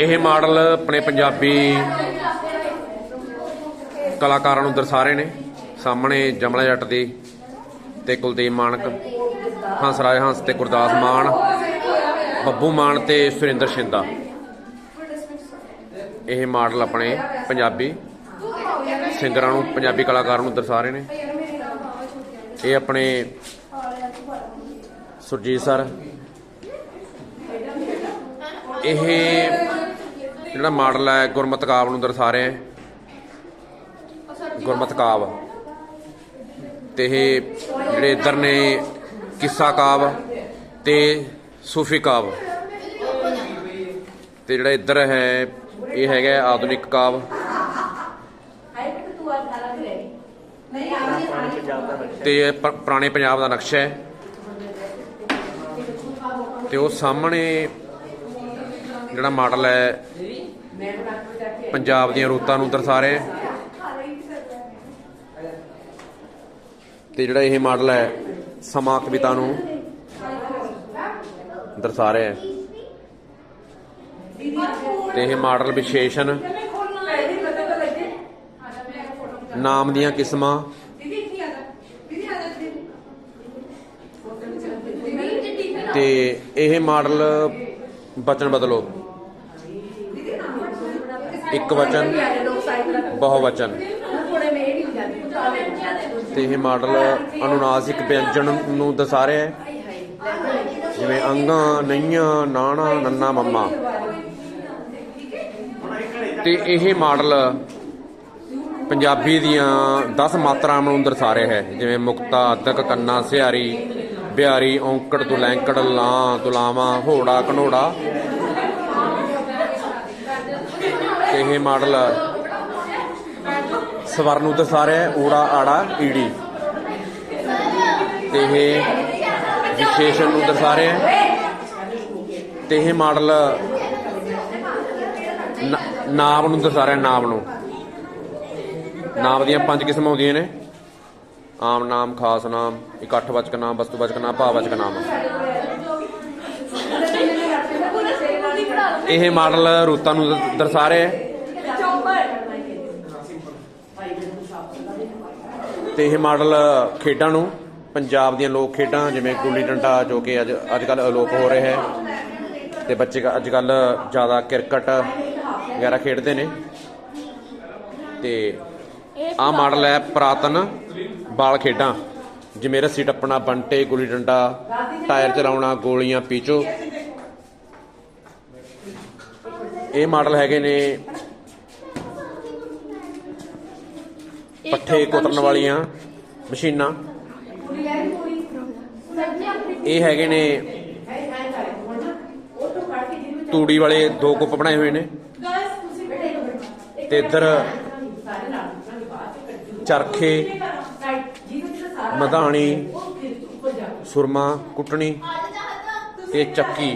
ਇਹ ਮਾਡਲ ਆਪਣੇ ਪੰਜਾਬੀ ਕਲਾਕਾਰਾਂ ਨੂੰ ਦਰਸਾ ਰਹੇ ਨੇ। ਸਾਹਮਣੇ ਜਮਲਾ ਜੱਟ ਦੀ ਤੇ ਕੁਲਦੀਪ ਮਾਨਕ ਹੰਸਰਾਜ ਹੰਸ ਤੇ ਗੁਰਦਾਸ ਮਾਨ, ਬੱਬੂ ਮਾਨ ਤੇ ਸੁਰਿੰਦਰ ਸ਼ਿੰਦਾ। ਇਹ ਮਾਡਲ ਆਪਣੇ ਪੰਜਾਬੀ ਸਿੰਗਰਾਂ ਨੂੰ, ਪੰਜਾਬੀ ਕਲਾਕਾਰਾਂ ਨੂੰ ਦਰਸਾ ਰਹੇ ਨੇ। ਇਹ ਆਪਣੇ ਸੁਰਜੀਤ ਸਰ ਇਹ ਜਿਹੜਾ ਮਾਡਲ ਹੈ, ਗੁਰਮਤਿ ਕਾਵਿ ਨੂੰ ਦਰਸਾ ਰਿਹਾ ਹੈ। ਗੁਰਮਤਿ ਕਾਵਿ। ਤੇ ਇਹ ਜਿਹੜੇ ਇੱਧਰ ਨੇ ਕਿੱਸਾ ਕਾਵਿ ਤੇ ਸੂਫੀ ਕਾਵਿ। ਤੇ ਜਿਹੜਾ ਇੱਧਰ ਹੈ, ਇਹ ਹੈਗਾ ਆਧੁਨਿਕ ਕਾਵਿ। ਤੇ ਇਹ ਪੁਰਾਣੇ ਪੰਜਾਬ ਦਾ ਨਕਸ਼ਾ ਹੈ। ਤੇ ਉਹ ਸਾਹਮਣੇ ਜਿਹੜਾ ਮਾਡਲ ਹੈ ਪੰਜਾਬ ਦੀਆਂ ਰੁੱਤਾਂ ਨੂੰ ਦਰਸਾ ਰਿਹਾ ਹੈ ਤੇ ਜਿਹੜਾ ਇਹ ਮਾਡਲ ਹੈ ਸਮਾਂ ਕਵਿਤਾ ਨੂੰ ਦਰਸਾ ਰਿਹਾ ਹੈ ਤੇ ਇਹ ਮਾਡਲ ਵਿਸ਼ੇਸ਼ਣ। ਨਾਮ ਦੀਆਂ ਕਿਸਮਾਂ। ਤੇ ਇਹ ਮਾਡਲ ਬਚਨ ਬਦਲੋ। ਇੱਕ ਵਚਨ ਬਹੁਵਚਨ ਤੇ ਇਹ ਮਾਡਲ ਅਨੁਨਾਸਿਕ ਵਿਅੰਜਨ ਨੂੰ ਦਰਸਾ ਰਿਹਾ ਹੈ। ਜਿਵੇਂ ਅੰਗਾਂ, ਨਈਆਂ, ਨਾਣਾ, ਨੰਨਾ, ਮੰਮਾ। ਤੇ ਇਹ ਮਾਡਲ ਪੰਜਾਬੀ ਦੀਆਂ 10 ਮਾਤਰਾਵਾਂ ਨੂੰ ਦਰਸਾ ਰਿਹਾ ਹੈ। ਜਿਵੇਂ ਮੁਕਤਾ, ਅਦਕ, ਕੰਨਾ, ਸਿਹਾਰੀ, ਬਿਹਾਰੀ, ਔਂਕੜ, ਦੁਲੈਂਕੜ, ਲਾਂ, ਦੁਲਾਵਾਂ, ਹੋੜਾ, ਘਨੋੜਾ ਤੇ ਇਹ ਮਾਡਲ ਸਵਰ ਨੂੰ ਦਰਸਾ ਰਿਹਾ ਹੈ ਆੜਾ ਈੜੀ। ਤੇ ਇਹ ਵਿਸ਼ੇਸ਼ਣ ਨੂੰ ਦਰਸਾ ਰਿਹਾ ਹੈ। ਤੇ ਇਹ ਮਾਡਲ ਨਾ- ਨਾਮ ਨੂੰ ਦਰਸਾ ਰਿਹਾ ਨਾਮ ਨੂੰ। ਨਾਮ ਦੀਆਂ ਪੰਜ ਕਿਸਮਾਂ ਹੁੰਦੀਆਂ ਨੇ। ਆਮ ਨਾਮ, ਖਾਸ ਨਾਮ ਇਕੱਠਵਾਚਕ ਨਾਮ ਵਸਤੂਵਾਚਕ ਨਾਮ ਭਾਵਵਾਚਕ ਨਾਮ। ਇਹ ਮਾਡਲ ਰੂਤਾਂ ਨੂੰ ਦਰਸਾ ਰਿਹਾ ਹੈ। ਤੇ ਇਹ ਮਾਡਲ ਖੇਡਾਂ ਨੂੰ ਪੰਜਾਬ ਦੀਆਂ ਲੋਕ ਖੇਡਾਂ ਜਿਵੇਂ ਗੁੱਲੀ ਡੰਡਾ ਜੋ ਕਿ ਅੱਜ ਅੱਜ ਕੱਲ ਅਲੋਪ ਹੋ ਰਿਹਾ ਹੈ ਤੇ ਬੱਚੇ ਅੱਜ ਕੱਲ ਜ਼ਿਆਦਾ ਕ੍ਰਿਕਟ ਵਗੈਰਾ ਖੇਡਦੇ ਨੇ ਤੇ ਆਹ ਮਾਡਲ ਹੈ ਪ੍ਰਾਤਨ ਬਾਲ ਖੇਡਾਂ, ਜਿਵੇਂ ਰੱਸੀ ਟੱਪਣਾ, ਬੰਟੇ, ਗੁੱਲੀ ਡੰਡਾ, ਟਾਇਰ ਚਲਾਉਣਾ, ਗੋਲੀਆਂ, ਪੀਚੋ। ਇਹ ਮਾਡਲ ਹੈਗੇ ਨੇ ਪੱਠੇ ਕੁਤਰਨ ਵਾਲੀਆਂ ਮਸ਼ੀਨਾਂ। ਇਹ ਹੈਗੇ ਨੇ ਤੂੜੀ ਵਾਲੇ ਦੋ ਕੁੱਪ ਬਣਾਏ ਹੋਏ ਨੇ। ਤੇ ਇੱਧਰ ਚਰਖੇ ਮਧਾਣੀ ਸੁਰਮਾ ਕੁੱਟਣੀ ਤੇ ਚੱਕੀ।